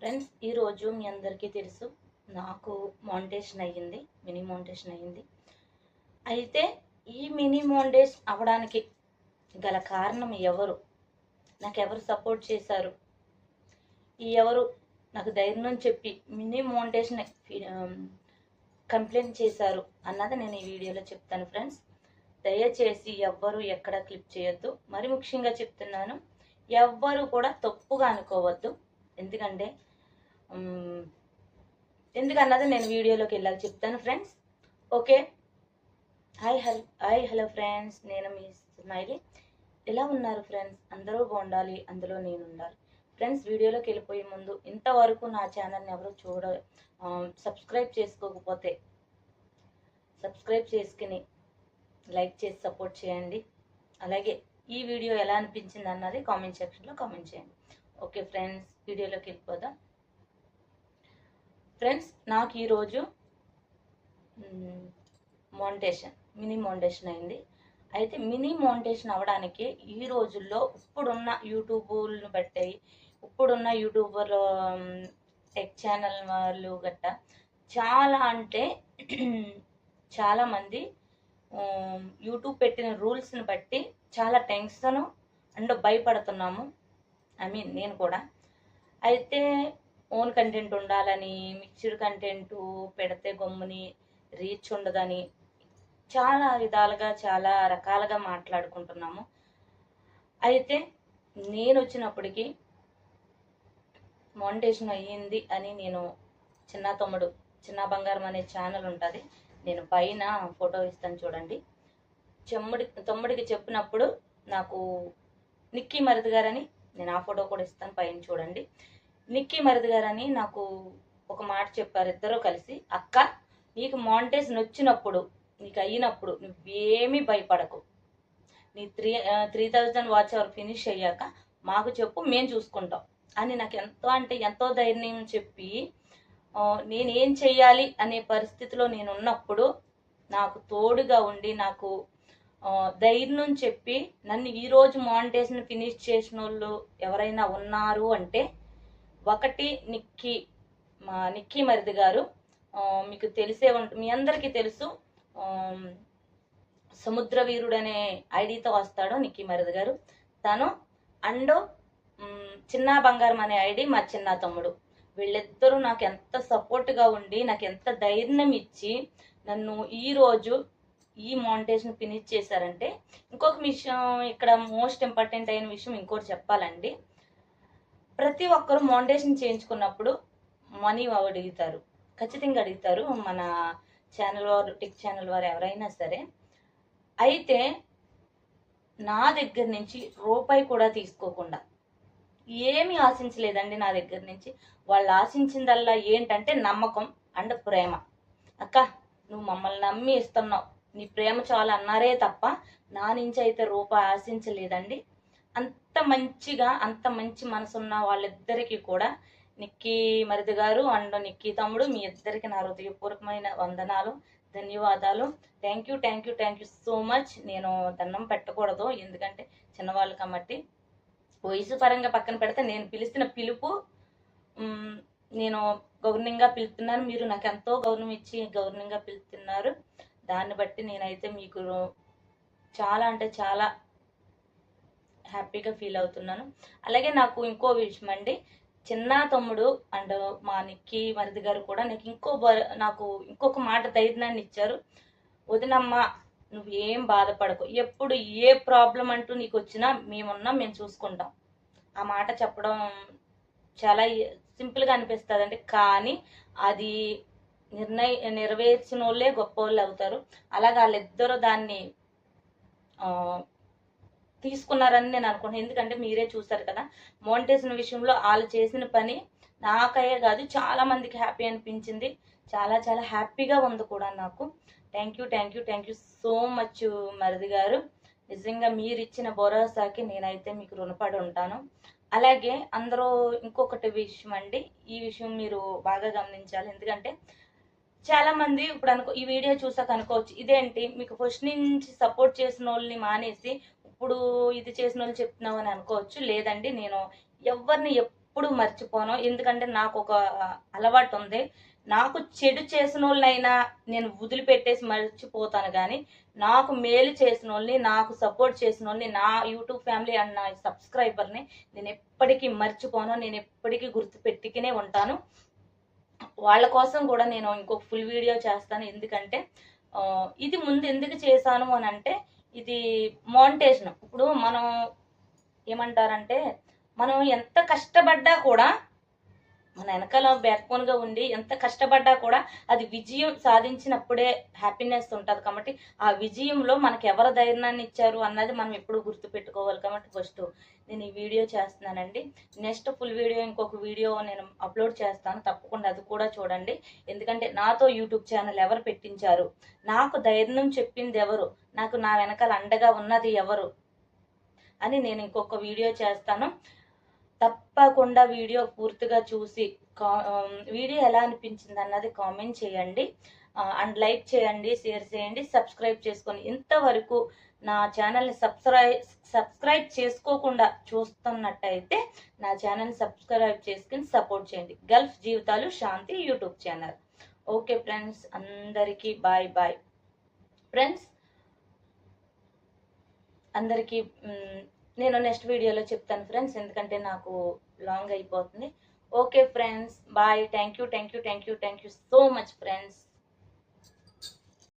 Friends ఈరోజు మీ అందరికీ తెలుసు నాకు మౌంటేషన్ అయ్యింది మినీ మౌంటేషన్ అయ్యింది. అయితే ఈ మినీ మౌంటేషన్ అవడానికి గల కారణం ఎవరు? నాకు ఎవరు సపోర్ట్ చేశారు? ఈ ఎవరు నాకు ధైర్యం చెప్పి మినీ మౌంటేషన్ కంప్లైంట్ చేశారు అన్నది నేను ఈ వీడియోలో చెప్తాను ఫ్రెండ్స్ దయచేసి ఎవ్వరు ఎక్కడ క్లిప్ చేయొద్దు. మరి ముఖ్యంగా చెప్తున్నాను ఎవ్వరు కూడా తప్పుగా అనుకోవద్దు. ఎందుకంటే ఎందుకన్నది నేను వీడియోలోకి వెళ్ళాలి చెప్తాను friends okay hi hello hi hello friends నేను మీ స్మైలీ. ఎలా ఉన్నారు ఫ్రెండ్స్ అందరూ బాగుండాలి అందులో నేను ఉండాలి. ఫ్రెండ్స్ వీడియోలోకి వెళ్ళిపోయే ముందు ఇంతవరకు నా ఛానల్ని ఎవరు చూడ సబ్స్క్రైబ్ చేసుకోకపోతే సబ్స్క్రైబ్ చేసుకుని లైక్ చేసి సపోర్ట్ చేయండి. అలాగే ఈ వీడియో ఎలా అనిపించింది అన్నది కామెంట్ సెక్షన్లో కామెంట్ చేయండి. ఓకే ఫ్రెండ్స్ వీడియోలోకి వెళ్ళిపోదాం. ఫ్రెండ్స్ నాకు ఈరోజు మౌంటేషన్ మినీ మౌంటేషన్ అయింది. అయితే మినీ మౌంటేషన్ అవ్వడానికి ఈ రోజుల్లో ఇప్పుడున్న యూట్యూబ్ను బట్టి ఇప్పుడున్న యూట్యూబర్ టెక్ ఛానల్ వాళ్ళు గట్ట చాలా అంటే చాలామంది యూట్యూబ్ పెట్టిన రూల్స్ని బట్టి చాలా టెన్షన్ అండ్ భయపడుతున్నాము. ఐ మీన్ నేను కూడా. అయితే ఓన్ కంటెంట్ ఉండాలని మిక్స్డ్ కంటెంట్ పెడితే గమ్ముని రీచ్ ఉండదని చాలా విధాలుగా చాలా రకాలుగా మాట్లాడుకుంటున్నాము. అయితే నేను వచ్చినప్పటికీ మౌంటేషన్ అయ్యింది అని నేను చిన్న తమ్ముడు చిన్న బంగారం అనే ఛానల్ ఉంటుంది. నేను పైన ఫోటో ఇస్తాను చూడండి. చెమ్ముడి తమ్ముడికి చెప్పినప్పుడు నాకు నిక్కీ మరిది గారని నేను ఆ ఫోటో కూడా ఇస్తాను పైన చూడండి. నిక్కీ మరిది గారని నాకు ఒక మాట చెప్పారు ఇద్దరూ కలిసి. అక్క నీకు మౌంటేషన్ వచ్చినప్పుడు నీకు అయినప్పుడు నువ్వేమీ భయపడకు. నీ three three thousand watch hour finish అయ్యాక మాకు చెప్పు మేము చూసుకుంటాం. అని నాకు ఎంతో అంటే ఎంతో ధైర్యం చెప్పి నేనేం చెయ్యాలి అనే పరిస్థితిలో నేను ఉన్నప్పుడు నాకు తోడుగా ఉండి నాకు ధైర్యం చెప్పి నన్ను ఈరోజు మానిటేషన్ ఫినిష్ చేసిన వాళ్ళు ఎవరైనా ఉన్నారు అంటే ఒకటి నిక్కీ మా నిక్కీ మరిది గారు మీకు తెలిసే ఉంట మీ అందరికీ తెలుసు సముద్ర వీరుడు అనే ఐడితో వస్తాడు నిక్కీ మరిది గారు. తను అండ్ చిన్న బంగారం అనే ఐడి మా చిన్న తమ్ముడు. వీళ్ళిద్దరూ నాకు ఎంత సపోర్ట్గా ఉండి నాకు ఎంత ధైర్యం ఇచ్చి నన్ను ఈ రోజు ఈ మౌంటేషన్ ఫినిష్ చేశారంటే ఇంకొక విషయం ఇక్కడ మోస్ట్ ఇంపార్టెంట్ అయిన విషయం ఇంకోటి చెప్పాలండి. ప్రతి ఒక్కరు మౌండేషన్ చేయించుకున్నప్పుడు మనీ అడుగుతారు. ఖచ్చితంగా అడుగుతారు. మన ఛానల్ వారు టిక్ ఛానల్ వారు ఎవరైనా సరే. అయితే నా దగ్గర నుంచి రూపాయి కూడా తీసుకోకుండా ఏమీ ఆశించలేదండి నా దగ్గర నుంచి. వాళ్ళు ఆశించిందల్లా ఏంటంటే నమ్మకం అండ్ ప్రేమ. అక్క నువ్వు మమ్మల్ని నమ్మి ఇస్తున్నావు నీ ప్రేమ చాలు అన్నారే తప్ప నా నుంచి అయితే రూపాయి ఆశించలేదండి. అంత మంచిగా అంత మంచి మనసున్న వాళ్ళిద్దరికీ కూడా నిక్కీ మరిది గారు అండ్ నిక్కీ తమ్ముడు మీ ఇద్దరికి నా హృదయపూర్వకమైన వందనాలు ధన్యవాదాలు. Thank you thank you thank you so much నేను దండం పెట్టకూడదు ఎందుకంటే చిన్నవాళ్ళు కాబట్టి. వయసు పరంగా పక్కన పెడితే నేను పిలిచిన పిలుపు నేను గౌరవంగా పిలుతున్నాను. మీరు నాకు ఎంతో గౌరవం ఇచ్చి గౌరవంగా పిలుతున్నారు. దాన్ని బట్టి నేనైతే మీకు చాలా అంటే చాలా హ్యాపీగా ఫీల్ అవుతున్నాను. అలాగే నాకు ఇంకో విషయం అండి. చిన్న తమ్ముడు అండ్ మా నిక్కి మరిది గారు కూడా నాకు ఇంకో బ- నాకు ఇంకొక మాట ధైర్యాన్ని ఇచ్చారు. వదినమ్మ నువ్వు ఏం బాధపడకు. ఎప్పుడు ఏ ప్రాబ్లం అంటూ నీకు వచ్చినా మేమున్నాం మేము చూసుకుంటాం. ఆ మాట చెప్పడం చాలా సింపుల్గా అనిపిస్తుంది అండి కానీ అది నిర్ణయ నెరవేర్చిన వాళ్ళే గొప్ప వాళ్ళు అవుతారు. అలాగే వాళ్ళిద్దరూ దాన్ని తీసుకున్నారని నేను అనుకుంటున్నాను. ఎందుకంటే మీరే చూసారు కదా మోనిటేషన్ విషయంలో వాళ్ళు చేసిన పని నాకయ్యే కాదు చాలా మందికి హ్యాపీ అనిపించింది. చాలా చాలా హ్యాపీగా ఉంది కూడా నాకు. Thank you thank you thank you so much మరిది గారు. నిజంగా మీరు ఇచ్చిన భరోసాకి నేనైతే మీకు రుణపడి ఉంటాను. అలాగే అందరూ ఇంకొకటి విషయం అండి ఈ విషయం మీరు బాగా గమనించాలి. ఎందుకంటే చాలా మంది ఇప్పుడు అనుకో ఈ వీడియో చూసాక అనుకోవచ్చు ఇదేంటి? మీకు ఫస్ట్ నుంచి సపోర్ట్ చేసిన వాళ్ళని మానేసి ఇప్పుడు ఇది చేసిన వాళ్ళు చెప్తున్నావు అని అనుకోవచ్చు. లేదండి నేను ఎవరిని ఎప్పుడు మర్చిపోను. ఎందుకంటే నాకు ఒక అలవాటు ఉంది నాకు చెడు చేసిన వాళ్ళైనా నేను వదిలిపెట్టేసి మర్చిపోతాను కానీ నాకు మేలు చేసిన వాళ్ళని నాకు సపోర్ట్ చేసిన వాళ్ళని నా యూట్యూబ్ ఫ్యామిలీ అండ్ నా సబ్స్క్రైబర్ని నేను ఎప్పటికీ మర్చిపోను. నేను ఎప్పటికీ గుర్తుపెట్టుకునే ఉంటాను. వాళ్ళ కోసం కూడా నేను ఇంకొక ఫుల్ వీడియో చేస్తాను. ఎందుకంటే ఇది ముందు ఎందుకు చేశాను అని అంటే ఇది మోనిటేషన్. ఇప్పుడు మనం ఏమంటారంటే మనం ఎంత కష్టపడ్డా కూడా మన వెనకాల బ్యాక్గా ఉండి ఎంత కష్టపడ్డా కూడా అది విజయం సాధించినప్పుడే హ్యాపీనెస్ ఉంటుంది కాబట్టి ఆ విజయంలో మనకి ఎవరు ధైర్యాన్ని ఇచ్చారు అన్నది మనం ఎప్పుడు గుర్తు పెట్టుకోవాలి కాబట్టి ఫస్ట్ నేను ఈ వీడియో చేస్తున్నానండి. నెక్స్ట్ ఫుల్ వీడియో ఇంకొక వీడియో నేను అప్లోడ్ చేస్తాను. తప్పకుండా అది కూడా చూడండి. ఎందుకంటే నాతో యూట్యూబ్ ఛానల్ ఎవరు పెట్టించారు? నాకు ధైర్యం చెప్పింది ఎవరు? నాకు నా వెనకాల అండగా ఉన్నది ఎవరు? అని నేను ఇంకొక వీడియో చేస్తాను. తప్పకుండా వీడియో పూర్తిగా చూసి కా- వీడియో ఎలా అనిపించింది అన్నది కామెంట్ చేయండి. అండ్ లైక్ చేయండి షేర్ చేయండి సబ్స్క్రైబ్ చేసుకొని. ఇంతవరకు నా ఛానల్ని సబ్స్క్రైబ్ సబ్స్క్రైబ్ చేసుకోకుండా చూస్తున్నట్టయితే నా ఛానల్ని సబ్స్క్రైబ్ చేసుకుని సపోర్ట్ చేయండి. గల్ఫ్ జీవితాలు Shanti YouTube channel. Okay friends అందరికీ బాయ్ బాయ్. ఫ్రెండ్స్ అందరికీ నేను నెక్స్ట్ వీడియోలో చెప్తాను ఫ్రెండ్స్ ఎందుకంటే నాకు లాంగ్ అయిపోతుంది. Okay friends bye thank you thank you thank you thank you so much friends